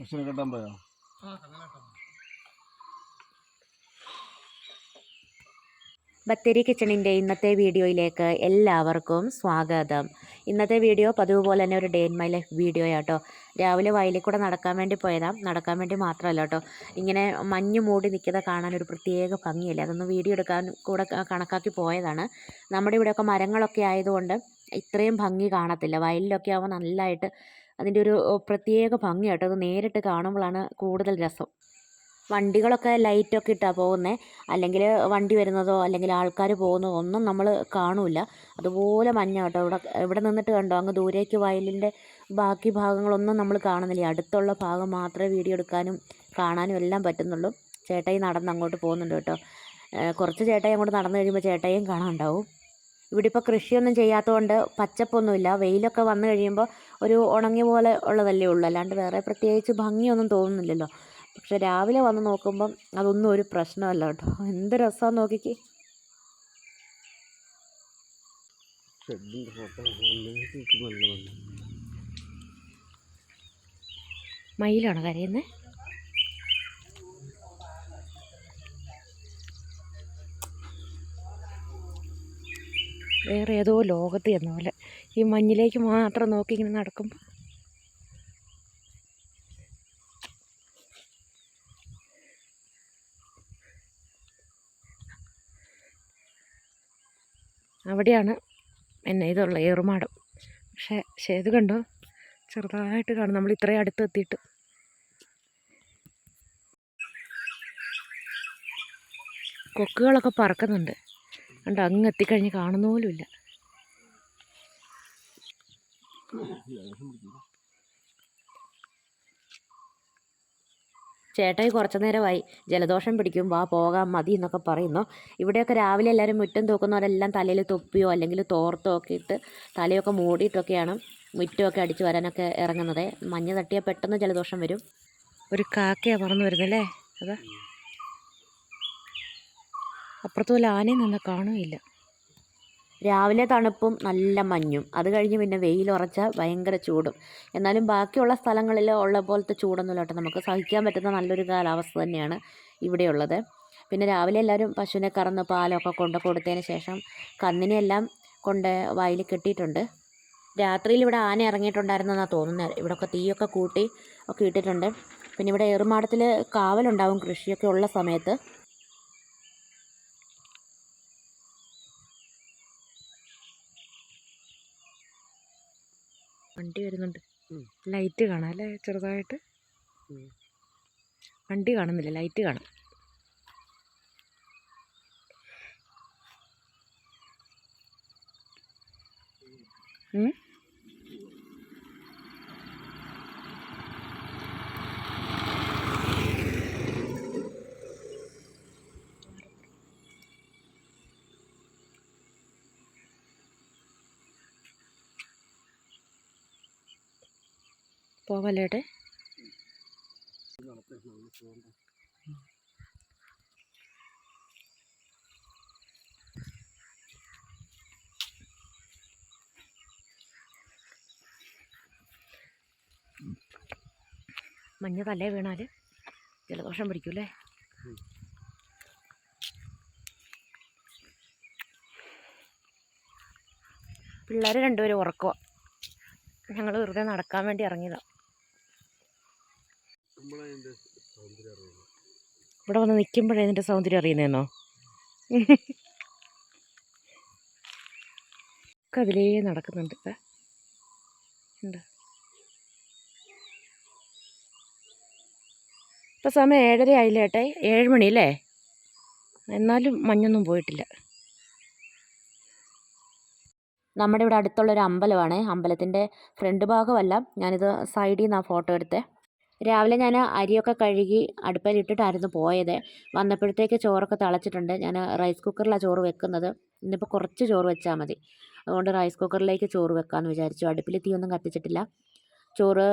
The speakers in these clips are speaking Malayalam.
പശുവിനെ കെട്ടാൻ പോയോ? ബത്തേരി കിച്ചണിന്റെ ഇന്നത്തെ വീഡിയോയിലേക്ക് എല്ലാവർക്കും സ്വാഗതം. ഇന്നത്തെ വീഡിയോ പതിവ് പോലെ തന്നെ ഒരു day in my life video ആട്ടോ. രാവിലെ വയലിൽ കൂടെ നടക്കാൻ വേണ്ടി പോയതാ. നടക്കാൻ വേണ്ടി മാത്രമല്ല കേട്ടോ ഇങ്ങനെ മഞ്ഞ് മൂടി നിൽക്കുന്നത് കാണാൻ ഒരു പ്രത്യേക ഭംഗിയല്ലേ? അതൊന്ന് വീഡിയോ എടുക്കാൻ കൂടെ കണക്കാക്കി പോയതാണ്. നമ്മുടെ ഇവിടെയൊക്കെ മരങ്ങളൊക്കെ ആയതുകൊണ്ട് ഇത്രയും ഭംഗി കാണത്തില്ല. വയലിലൊക്കെ ആകുമ്പോൾ നല്ലതായിട്ട് അതിന്റെ ഒരു പ്രത്യേക ഭംഗി കേട്ടോ അത് നേരിട്ട് കാണുമ്പോഴാണ് കൂടുതൽ രസം. വണ്ടികളൊക്കെ ലൈറ്റൊക്കെ ഇട്ടാണ് പോകുന്നത് അല്ലെങ്കിൽ വണ്ടി വരുന്നതോ അല്ലെങ്കിൽ ആൾക്കാർ പോകുന്നതോ ഒന്നും നമ്മൾ കാണൂല. അതുപോലെ മഞ്ഞ കേട്ടോ ഇവിടെ ഇവിടെ നിന്നിട്ട് കണ്ടോ? അങ്ങ് ദൂരേക്ക് വയലിന്റെ ബാക്കി ഭാഗങ്ങളൊന്നും നമ്മൾ കാണുന്നില്ല. അടുത്തുള്ള ഭാഗം മാത്രമേ വീഡിയോ എടുക്കാനും കാണാനും എല്ലാം പറ്റുന്നുള്ളൂ. ചേട്ടായി നടന്ന് അങ്ങോട്ട് പോകുന്നുണ്ട് കേട്ടോ. കുറച്ച് ചേട്ടായി അങ്ങോട്ട് നടന്നു കഴിയുമ്പോൾ ചേട്ടായിയും കാണാനുണ്ടാവും ഇവിടെ ഇപ്പോൾ കൃഷിയൊന്നും ചെയ്യാത്തതുകൊണ്ട് പച്ചപ്പൊന്നുമില്ല. വെയിലൊക്കെ വന്നു കഴിയുമ്പോൾ ഒരു ഉണങ്ങിയ പോലെ ഉള്ളതല്ലേ ഉള്ളൂ. അല്ലാണ്ട് വേറെ പ്രത്യേകിച്ച് ഭംഗിയൊന്നും തോന്നുന്നില്ലല്ലോ. പക്ഷെ രാവിലെ വന്ന് നോക്കുമ്പം അതൊന്നും ഒരു പ്രശ്നമല്ല കേട്ടോ. എന്ത് രസമാണ് നോക്കിക്ക്. മയിലാണോ കരയുന്നത് വേറെ ഏതോ ലോകത്ത് എന്ന പോലെ. ഈ മഞ്ഞിലേക്ക് മാത്രം നോക്കി ഇങ്ങനെ നടക്കുമ്പോൾ അവിടെയാണ് എന്നെ ഇതുള്ള ഏറുമാടം. പക്ഷേ ഇത് കണ്ടോ? ചെറുതായിട്ട് കാണും. നമ്മൾ ഇത്രയും അടുത്ത് എത്തിയിട്ട്. കൊക്കുകളൊക്കെ പറക്കുന്നുണ്ട്. കണ്ടോ അങ്ങ് എത്തിക്കഴിഞ്ഞ് കാണുന്ന പോലുമില്ല ചേട്ടായി കുറച്ചു നേരമായി. ജലദോഷം പിടിക്കും വാ പോകാം മതി എന്നൊക്കെ പറയുന്നു. ഇവിടെയൊക്കെ രാവിലെ എല്ലാവരും മുറ്റം തൂക്കുന്നവരെല്ലാം തലയിൽ തൊപ്പിയോ അല്ലെങ്കിൽ തോർത്തോ ഒക്കെ ഇട്ട് തലയൊക്കെ മൂടിയിട്ടൊക്കെയാണ് മുറ്റമൊക്കെ അടിച്ച് വരാനൊക്കെ ഇറങ്ങുന്നത്. മഞ്ഞ് തട്ടിയാൽ പെട്ടെന്ന് ജലദോഷം വരും. ഒരു കാക്കയാണ് പറന്ന് വരുന്നല്ലേ? അതാ. അപ്പുറത്ത് പോലെ ആനയും നിന്ന് കാണുകയില്ല. രാവിലെ തണുപ്പും നല്ല മഞ്ഞും. അത് കഴിഞ്ഞ് പിന്നെ വെയിൽ ഉറച്ചാൽ ഭയങ്കര ചൂടും. എന്നാലും ബാക്കിയുള്ള സ്ഥലങ്ങളിൽ ഉള്ള പോലത്തെ ചൂടൊന്നുമില്ല കേട്ടോ. നമുക്ക് സഹിക്കാൻ പറ്റുന്ന നല്ലൊരു കാലാവസ്ഥ തന്നെയാണ് ഇവിടെയുള്ളത്. പിന്നെ രാവിലെ എല്ലാവരും പശുവിനെ കറന്ന് പാലൊക്കെ കൊണ്ട് കൊടുത്തതിന് ശേഷം കന്നിനെയെല്ലാം കൊണ്ട് വായിൽ കെട്ടിയിട്ടുണ്ട്. രാത്രിയിൽ ഇവിടെ ആന ഇറങ്ങിയിട്ടുണ്ടായിരുന്നെന്നാണ് തോന്നുന്നത് ഇവിടെയൊക്കെ തീയൊക്കെ കൂട്ടി ഒക്കെ ഇട്ടിട്ടുണ്ട്. പിന്നെ ഇവിടെ ഏറുമാടത്തിൽ കാവലുണ്ടാവും കൃഷിയൊക്കെ ഉള്ള സമയത്ത്. വണ്ടി വരുന്നുണ്ട്. ലൈറ്റ് കാണാം അല്ലേ? ചെറുതായിട്ട്. വണ്ടി കാണുന്നില്ല ലൈറ്റ് കാണാം. ഉം? പോവല്ലേ മഞ്ഞ തലേ വീണാൽ ജലദോഷം പിടിക്കൂലേ. പിള്ളേർ രണ്ടുപേരും ഉറക്കുക ഞങ്ങൾ വെറുതെ നടക്കാൻ വേണ്ടി ഇറങ്ങിയതാണ് ഇവിടെ വന്ന് നിൽക്കുമ്പോഴേ ഇതിന്റെ സൗന്ദര്യം അറിയുന്നതെന്നോ ഒക്കെ അതിലേ നടക്കുന്നുണ്ട്. ഉണ്ട് ഇപ്പം സമയം ഏഴര ആയില്ലേട്ടെ ഏഴ് മണിയല്ലേ എന്നാലും മഞ്ഞൊന്നും പോയിട്ടില്ല. നമ്മുടെ ഇവിടെ അടുത്തുള്ളൊരു അമ്പലമാണ്. അമ്പലത്തിന്റെ ഫ്രണ്ട് ഭാഗമല്ല. ഞാനിത് സൈഡിൽ നിന്നാണ് ഫോട്ടോ എടുത്തത് രാവിലെ ഞാൻ അരിയൊക്കെ കഴുകി അടുപ്പിലിട്ടിട്ടായിരുന്നു പോയത്. വന്നപ്പോഴത്തേക്ക് ചോറൊക്കെ തിളച്ചിട്ടുണ്ട്. ഞാൻ റൈസ് കുക്കറിലാണ് ചോറ് വെക്കുന്നത്. ഇന്നിപ്പോൾ കുറച്ച് ചോറ് വെച്ചാൽ മതി. അതുകൊണ്ട് റൈസ് കുക്കറിലേക്ക് ചോറ് വെക്കാമെന്ന് വിചാരിച്ചു. അടുപ്പിൽ തീയൊന്നും കത്തിച്ചിട്ടില്ല. ചോറ്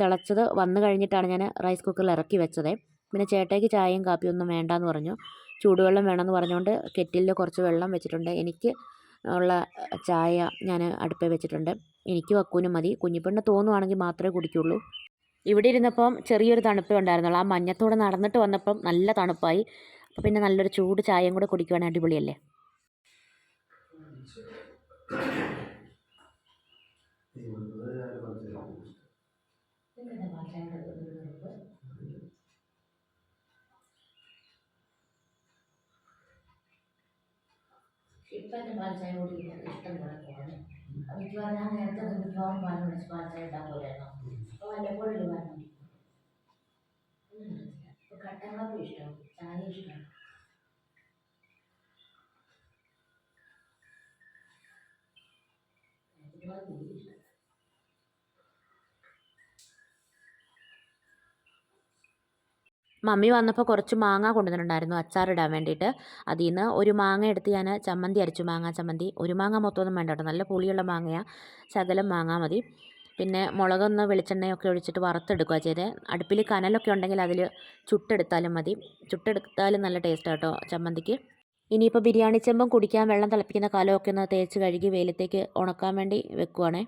തിളച്ചത് വന്നു കഴിഞ്ഞിട്ടാണ് ഞാൻ റൈസ് കുക്കറിൽ ഇറക്കി വെച്ചത്. പിന്നെ ചേട്ടയ്ക്ക് ചായയും കാപ്പിയും ഒന്നും വേണ്ടാന്ന് പറഞ്ഞു. ചൂടുവെള്ളം വേണമെന്ന് പറഞ്ഞുകൊണ്ട് കെറ്റിലിൽ കുറച്ച് വെള്ളം വെച്ചിട്ടുണ്ട്. എനിക്ക് ഉള്ള ചായ ഞാൻ അടുപ്പിൽ വെച്ചിട്ടുണ്ട്. എനിക്ക് വക്കൂനും മതി. കുഞ്ഞിപ്പെണ്ണ് തോന്നുവാണെങ്കിൽ മാത്രമേ കുടിക്കുള്ളൂ. ഇവിടെ ഇരുന്നപ്പം ചെറിയൊരു തണുപ്പേ ഉണ്ടായിരുന്നുള്ളൂ. ആ മഞ്ഞത്തോടെ നടന്നിട്ട് വന്നപ്പം നല്ല തണുപ്പായി. അപ്പോൾ പിന്നെ നല്ലൊരു ചൂട് ചായയും കൂടെ കുടിക്കുവാണെങ്കിൽ അടിപൊളിയല്ലേ? ഇപ്പം പാൽ ചായ കൂടി ഇഷ്ടം പോലെ കുറഞ്ഞു മിക്കവാറും ഞാൻ നേരത്തെ പാൽ മേടിച്ച് പാൽ ചായ ഇട്ടാൽ പോലെയായിരുന്നു. കട്ടൻ കാപ്പി ഇഷ്ടമാണ് ചായ ഇഷ്ടമാണ് മമ്മി വന്നപ്പോൾ കുറച്ച് മാങ്ങ കൊണ്ടുവന്നിട്ടുണ്ടായിരുന്നു അച്ചാറിടാൻ വേണ്ടിയിട്ട്. അതിൽ നിന്ന് ഒരു മാങ്ങ എടുത്ത് ഞാൻ ചമ്മന്തി അരച്ചു. മാങ്ങ ചമ്മന്തി. ഒരു മാങ്ങ മൊത്തമൊന്നും വേണ്ട കേട്ടോ. നല്ല പുളിയുള്ള മാങ്ങയാണ് ശകലം മാങ്ങ മതി. പിന്നെ മുളകൊന്ന് വെളിച്ചെണ്ണയൊക്കെ ഒഴിച്ചിട്ട് വറുത്തെടുക്കുക ചെയ്ത്. അടുപ്പിൽ കനലൊക്കെ ഉണ്ടെങ്കിൽ അതിൽ ചുട്ടെടുത്താലും മതി. ചുട്ടെടുത്താലും നല്ല ടേസ്റ്റാണ് കേട്ടോ ചമ്മന്തിക്ക്. ഇനിയിപ്പോൾ ബിരിയാണി ചെമ്പം കുടിക്കാൻ വെള്ളം തിളപ്പിക്കുന്ന കാലമൊക്കെ ഒന്ന് തേച്ച് കഴുകി വെയിലത്തേക്ക് ഉണക്കാൻ വേണ്ടി വെക്കുവാണേ.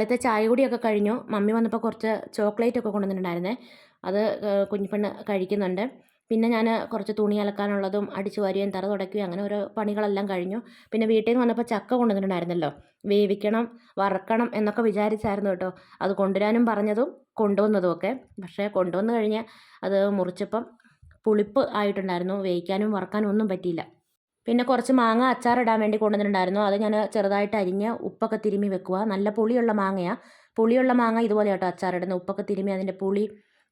രാവിലത്തെ ചായ കൂടിയൊക്കെ കഴിഞ്ഞു. മമ്മി വന്നപ്പോൾ കുറച്ച് ചോക്ലേറ്റ് ഒക്കെ കൊണ്ടുവന്നിട്ടുണ്ടായിരുന്നേ. അത് കുഞ്ഞിപ്പെണ്ണ് കഴിക്കുന്നുണ്ട്. പിന്നെ ഞാൻ കുറച്ച് തുണി അലക്കാനുള്ളതും അടിച്ചു വാരുകയും തറ തുടയ്ക്കുകയും അങ്ങനെ ഓരോ പണികളെല്ലാം കഴിഞ്ഞു. പിന്നെ വീട്ടിൽ നിന്ന് വന്നപ്പോൾ ചക്ക കൊണ്ടുവന്നിട്ടുണ്ടായിരുന്നല്ലോ. വേവിക്കണം വറക്കണം എന്നൊക്കെ വിചാരിച്ചായിരുന്നു കേട്ടോ. അത് കൊണ്ടുവരാനും പറഞ്ഞതും കൊണ്ടുവന്നതും ഒക്കെ. പക്ഷേ കൊണ്ടുവന്നു കഴിഞ്ഞ് അത് മുറിച്ചപ്പം പുളിപ്പ് ആയിട്ടുണ്ടായിരുന്നു. വേവിക്കാനും വറക്കാനും ഒന്നും പറ്റിയില്ല. പിന്നെ കുറച്ച് മാങ്ങ അച്ചാർ ഇടാൻ വേണ്ടി കൊണ്ടുവന്നിട്ടുണ്ടായിരുന്നു. അത് ഞാൻ ചെറുതായിട്ട് അരിഞ്ഞ് ഉപ്പൊക്കെ തിരുമ്മി വെക്കുക. നല്ല പുളിയുള്ള മാങ്ങയാണ് പുളിയുള്ള മാങ്ങ ഇതുപോലെ കേട്ടോ അച്ചാറിടുന്നത്. ഉപ്പൊക്കെ തിരുമ്മി അതിന്റെ പുളി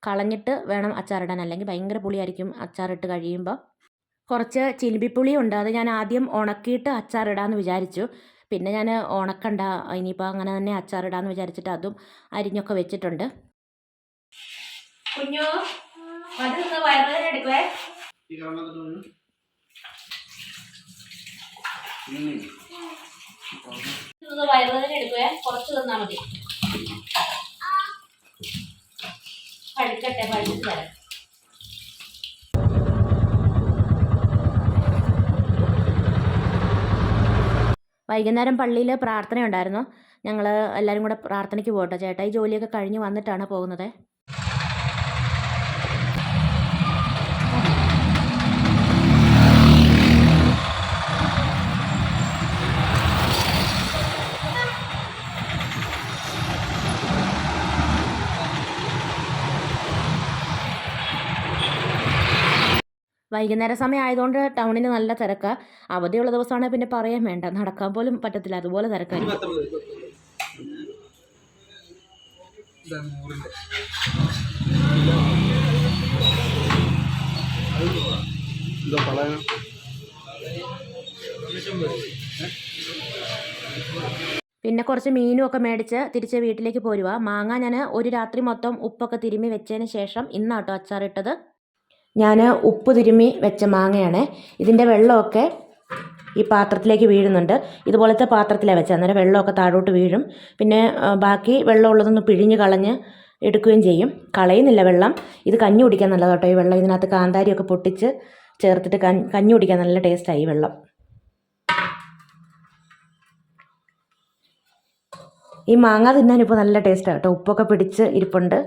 കളഞ്ഞിട്ട് വേണം അച്ചാർ ഇടാൻ അല്ലെങ്കിൽ ഭയങ്കര പുളിയായിരിക്കും അച്ചാർ ഇട്ട് കഴിയുമ്പോൾ കുറച്ച് ചിലിമ്പിപ്പുളി ഉണ്ട്. അത് ഞാൻ ആദ്യം ഉണക്കിയിട്ട് അച്ചാറിടാമെന്ന് വിചാരിച്ചു. പിന്നെ ഞാൻ ഉണക്കണ്ട. ഇനിയിപ്പോൾ അങ്ങനെ തന്നെ അച്ചാർ അച്ചാറിടാമെന്ന് വിചാരിച്ചിട്ട് അതും അരിഞ്ഞൊക്കെ വെച്ചിട്ടുണ്ട്. കുഞ്ഞു വയറുവേദന എടുക്കുവേ. വയറുവേദന എടുക്കുവേ? കുറച്ച് തന്നാൽ മതി. കഴിക്കട്ടെ കഴിച്ചിട്ട് തരാം വൈകുന്നേരം പള്ളിയിൽ പ്രാർത്ഥന ഉണ്ടായിരുന്നു ഞങ്ങൾ എല്ലാവരും കൂടെ പ്രാർത്ഥനയ്ക്ക് പോകട്ടോ. ചേട്ടാ ഈ ജോലിയൊക്കെ കഴിഞ്ഞ് വന്നിട്ടാണ് പോകുന്നത്? വൈകുന്നേര സമയം ആയതുകൊണ്ട് ടൗണിൽ നല്ല തിരക്കാണ് അവധിയുള്ള ദിവസമാണെങ്കിൽ പിന്നെ പറയാൻ വേണ്ട. നടക്കാൻ പോലും പറ്റത്തില്ല. അതുപോലെ തിരക്കായിരിക്കും. പിന്നെ കുറച്ച് മീനും ഒക്കെ മേടിച്ച് തിരിച്ച് വീട്ടിലേക്ക് പോരുക മാങ്ങ ഞാൻ ഒരു രാത്രി മൊത്തം ഉപ്പൊക്കെ തിരുമ്മി വെച്ചതിന് ശേഷം ഇന്നാട്ടോ അച്ചാറിട്ടത്. ഞാൻ ഉപ്പ് തിരുമ്മി വെച്ച മാങ്ങയാണ്. ഇതിന്റെ വെള്ളമൊക്കെ ഈ പാത്രത്തിലേക്ക് വീഴുന്നുണ്ട്. ഇതുപോലത്തെ പാത്രത്തിലാണ് വെച്ചത്. അന്നേരം വെള്ളമൊക്കെ താഴോട്ട് വീഴും. പിന്നെ ബാക്കി വെള്ളമുള്ളതൊന്ന് പിഴിഞ്ഞ് കളഞ്ഞ് എടുക്കുകയും ചെയ്യും. കളയുന്നില്ല വെള്ളം. ഇത് കഞ്ഞി കുടിക്കാൻ നല്ലതാണ് കേട്ടോ ഈ വെള്ളം ഇതിനകത്ത് കാന്താരിയൊക്കെ പൊട്ടിച്ച് ചേർത്തിട്ട് കഞ്ഞി കുടിക്കാൻ നല്ല ടേസ്റ്റായി വെള്ളം. ഈ മാങ്ങ തിന്നാൻ ഇപ്പോൾ നല്ല ടേസ്റ്റാണ് കേട്ടോ. ഉപ്പൊക്കെ പിടിച്ച് ഇരിപ്പുണ്ട്.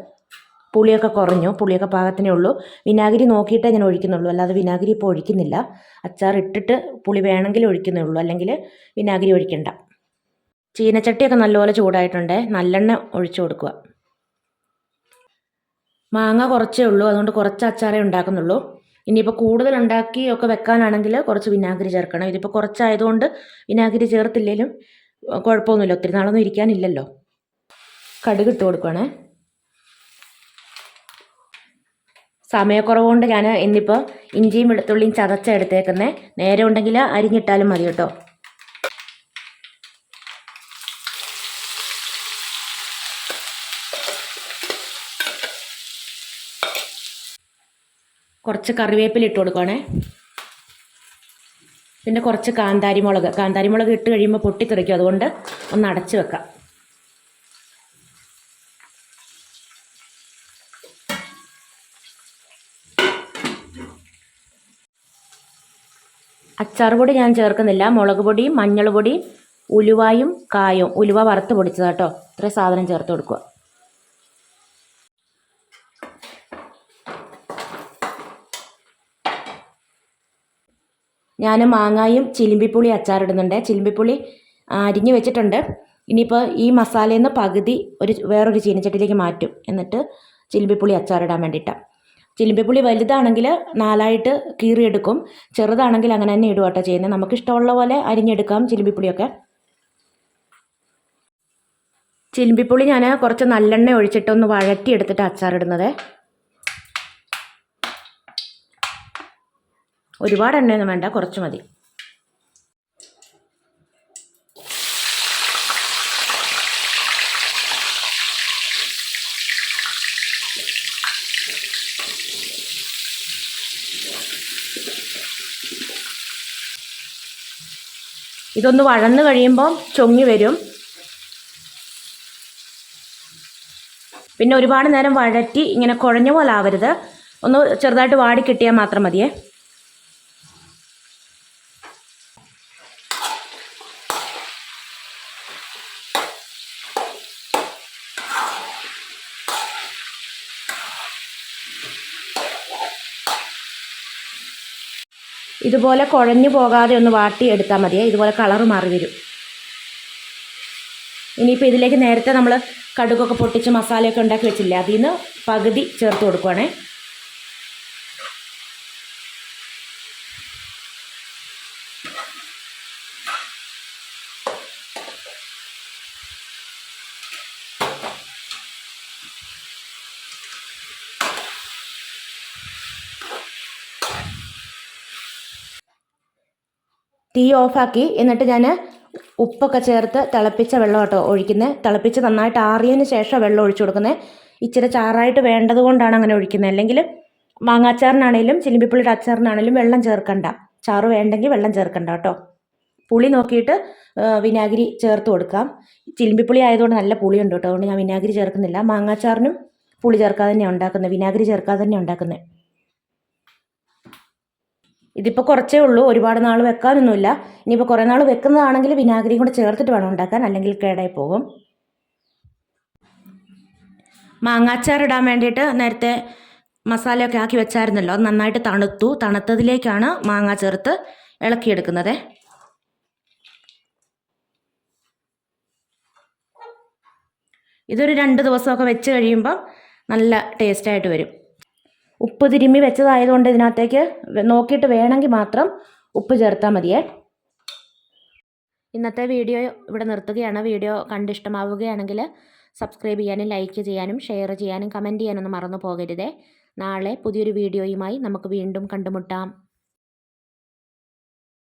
പുളിയൊക്കെ കുറഞ്ഞു പുളിയൊക്കെ പാകത്തിനേ ഉള്ളൂ. വിനാഗിരി നോക്കിയിട്ടേ ഞാൻ ഒഴിക്കുന്നുള്ളൂ. അല്ലാതെ വിനാഗിരി ഇപ്പോൾ ഒഴിക്കുന്നില്ല. അച്ചാർ ഇട്ടിട്ട് പുളി വേണമെങ്കിൽ ഒഴിക്കുന്നേ ഉള്ളൂ. അല്ലെങ്കിൽ വിനാഗിരി ഒഴിക്കണ്ട. ചീനച്ചട്ടിയൊക്കെ നല്ലപോലെ ചൂടായിട്ടുണ്ട്. നല്ലെണ്ണ ഒഴിച്ചു കൊടുക്കുക. മാങ്ങ കുറച്ചേ ഉള്ളൂ. അതുകൊണ്ട് കുറച്ച് അച്ചാറേ ഉണ്ടാക്കുന്നുള്ളൂ. ഇനിയിപ്പോൾ കൂടുതൽ ഉണ്ടാക്കി ഒക്കെ വെക്കാനാണെങ്കിൽ കുറച്ച് വിനാഗിരി ചേർക്കണം. ഇതിപ്പോൾ കുറച്ചായതുകൊണ്ട് വിനാഗിരി ചേർത്തില്ലെങ്കിലും കുഴപ്പമൊന്നുമില്ല. ഒത്തിരി നാളൊന്നും ഇരിക്കാനില്ലല്ലോ. കടുക് ഇട്ട് കൊടുക്കുകയാണേ സമയക്കുറവ് കൊണ്ട് ഞാൻ ഇന്നിപ്പോൾ ഇഞ്ചിയും വെളുത്തുള്ളിയും ചതച്ച എടുത്തേക്കുന്നത് നേരെ ഉണ്ടെങ്കിൽ അരിഞ്ഞിട്ടാലും മതി കേട്ടോ. കുറച്ച് കറിവേപ്പില ഇട്ട് കൊടുക്കണേ പിന്നെ കുറച്ച് കാന്താരി മുളക് കാന്താരി മുളക് ഇട്ട് കഴിയുമ്പോൾ പൊട്ടിത്തെറിക്കും. അതുകൊണ്ട് ഒന്ന് അടച്ച് വെക്കാം. അച്ചാർ പൊടി ഞാൻ ചേർക്കുന്നില്ല. മുളക് പൊടിയും മഞ്ഞൾ പൊടിയും ഉലുവായും കായും. ഉലുവ വറുത്ത് പൊടിച്ചത് കേട്ടോ ഇത്രയും സാധനം ചേർത്ത് കൊടുക്കുക. ഞാൻ മാങ്ങായും ചിലിമ്പിപ്പുളി അച്ചാറിടുന്നുണ്ട് ചിലിമ്പിപ്പുളി അരിഞ്ഞു വെച്ചിട്ടുണ്ട്. ഇനിയിപ്പോൾ ഈ മസാലയിൽ നിന്ന് പകുതി ഒരു വേറൊരു ചീനച്ചട്ടിയിലേക്ക് മാറ്റും. എന്നിട്ട് ചിലിമ്പിപ്പുളി അച്ചാറിടാൻ വേണ്ടിയിട്ടാണ് ചിലിമ്പിപ്പുളി വലുതാണെങ്കിൽ നാലായിട്ട് കീറിയെടുക്കും. ചെറുതാണെങ്കിൽ അങ്ങനെ തന്നെ ഇടുക കേട്ടോ ചെയ്യുന്നത്. നമുക്ക് ഇഷ്ടമുള്ള പോലെ അരിഞ്ഞെടുക്കാം ചിലിമ്പിപ്പുളിയൊക്കെ ചിലിമ്പിപ്പുളി ഞാൻ കുറച്ച് നല്ലെണ്ണ ഒഴിച്ചിട്ടൊന്ന് വഴറ്റിയെടുത്തിട്ട് അച്ചാറിടുന്നത് ഒരുപാട് എണ്ണയൊന്നും വേണ്ട കുറച്ച് മതി. ഇതൊന്ന് വഴന്ന് കഴിയുമ്പോൾ ചൊങ്ങി വരും. പിന്നെ ഒരുപാട് നേരം വഴറ്റി ഇങ്ങനെ കുഴഞ്ഞ പോലെ ആവരുത്. ഒന്ന് ചെറുതായിട്ട് വാടി കിട്ടിയാൽ മാത്രം മതിയേ. ഇതുപോലെ കുഴഞ്ഞു പോകാതെ ഒന്ന് വാട്ടി എടുത്താൽ മതിയേ ഇതുപോലെ കളർ മാറി വരും. ഇനിയിപ്പോൾ ഇതിലേക്ക് നേരത്തെ നമ്മൾ കടുകൊക്കെ പൊട്ടിച്ച് മസാലയൊക്കെ ഉണ്ടാക്കി വെച്ചില്ലേ? അതിൽ നിന്ന് പകുതി ചേർത്ത് കൊടുക്കുവാണേ. തീ ഓഫാക്കി. എന്നിട്ട് ഞാൻ ഉപ്പൊക്കെ ചേർത്ത് തിളപ്പിച്ച വെള്ളം കേട്ടോ ഒഴിക്കുന്നത് തിളപ്പിച്ച് നന്നായിട്ട് ആറിയതിന് ശേഷം വെള്ളം ഒഴിച്ചു കൊടുക്കുന്നത് ഇച്ചിരി ചാറായിട്ട് വേണ്ടത് കൊണ്ടാണ് അങ്ങനെ ഒഴിക്കുന്നത് അല്ലെങ്കിൽ മാങ്ങാച്ചാറിനാണേലും ചിലിമ്പിപ്പുള്ളിയുടെ അച്ചാറിനാണേലും വെള്ളം ചേർക്കണ്ട. ചാറ് വേണ്ടെങ്കിൽ വെള്ളം ചേർക്കണ്ട കേട്ടോ. പുളി നോക്കിയിട്ട് വിനാഗിരി ചേർത്ത് കൊടുക്കാം. ചിലിമ്പിപ്പുളി ആയതുകൊണ്ട് നല്ല പുളിയുണ്ട് കേട്ടോ. അതുകൊണ്ട് ഞാൻ വിനാഗിരി ചേർക്കുന്നില്ല. മാങ്ങാച്ചാറിനും പുളി ചേർക്കാതെ തന്നെയാണ് ഉണ്ടാക്കുന്നത് വിനാഗിരി ചേർക്കാതെ തന്നെയാണ് ഉണ്ടാക്കുന്നത് ഇതിപ്പോൾ കുറച്ചേ ഉള്ളൂ. ഒരുപാട് നാൾ വെക്കാനൊന്നുമില്ല. ഇനിയിപ്പോൾ കുറേ നാൾ വെക്കുന്നതാണെങ്കിൽ വിനാഗിരിയും കൂടെ ചേർത്തിട്ട് വേണം ഉണ്ടാക്കാൻ. അല്ലെങ്കിൽ കേടായി പോകും. മാങ്ങാച്ചാർ ഇടാൻ വേണ്ടിയിട്ട് നേരത്തെ മസാലയൊക്കെ ആക്കി വെച്ചായിരുന്നല്ലോ. അത് നന്നായിട്ട് തണുത്തു. തണുത്തതിലേക്കാണ് മാങ്ങ ചേർത്ത് ഇളക്കിയെടുക്കുന്നത്. ഇതൊരു രണ്ട് ദിവസമൊക്കെ വെച്ച് കഴിയുമ്പം നല്ല ടേസ്റ്റായിട്ട് വരും. ഉപ്പ് തിരുമ്മി വെച്ചതായതുകൊണ്ട് ഇതിനകത്തേക്ക് നോക്കിയിട്ട് വേണമെങ്കിൽ മാത്രം ഉപ്പ് ചേർത്താൽ മതിയേ. ഇന്നത്തെ വീഡിയോ ഇവിടെ നിർത്തുകയാണ്. വീഡിയോ കണ്ടിഷ്ടമാവുകയാണെങ്കിൽ സബ്സ്ക്രൈബ് ചെയ്യാനും ലൈക്ക് ചെയ്യാനും ഷെയർ ചെയ്യാനും കമന്റ് ചെയ്യാനൊന്നും മറന്നു പോകരുതേ. നാളെ പുതിയൊരു വീഡിയോയുമായി നമുക്ക് വീണ്ടും കണ്ടുമുട്ടാം.